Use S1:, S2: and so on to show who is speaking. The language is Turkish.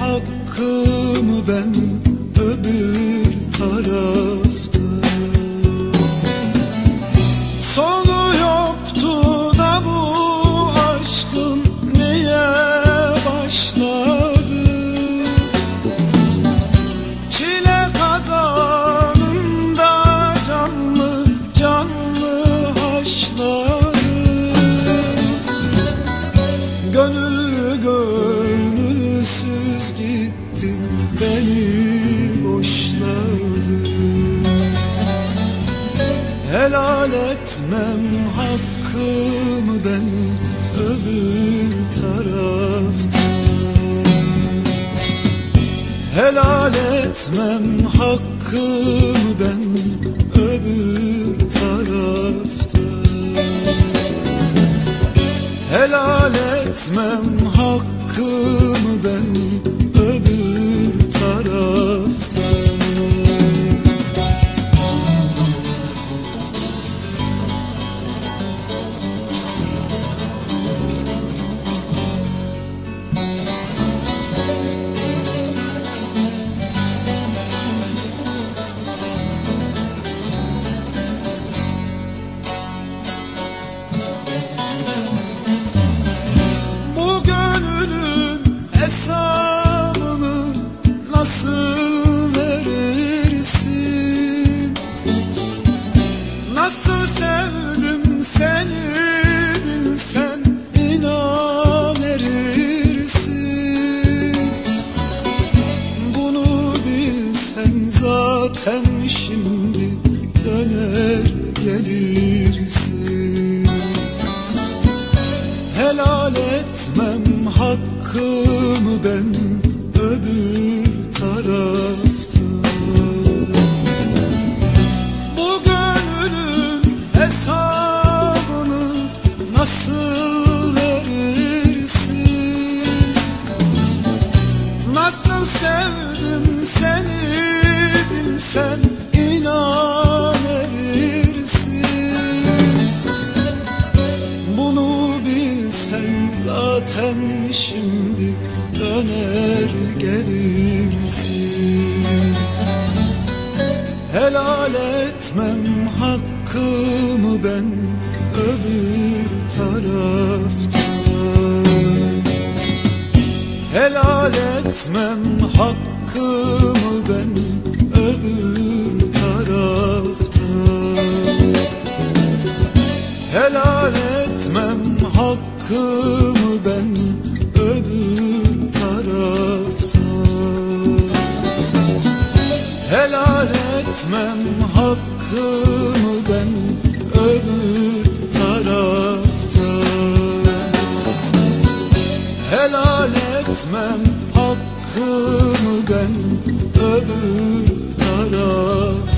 S1: hakkımı ben öbür tarafta. Sonu yoktu da bu aşkın niye başladı? Çile kazanında canlı canlı haşladı gittin beni boşladı. Helal etmem hakkımı ben öbür tarafta Helal etmem hakkımı ben öbür tarafta Helal etmem hakkımı ben gönlün hesabını nasıl verirsin? Nasıl sevdim seni bilsen inan erirsin Bunu bilsen zaten şimdi döner gelirsin Helal etmem hakkımı ben öbür tarafta Bu gönlün hesabını nasıl verirsin? Nasıl sevdim seni bilsen inan bilsen zaten şimdi döner gelirsin. Helal etmem hakkımı ben öbür tarafta Helal etmem hakkımı ben öbür hakkımı ben öbür tarafta Helal etmem hakkımı ben öbür tarafta Helal etmem hakkımı ben öbür tarafta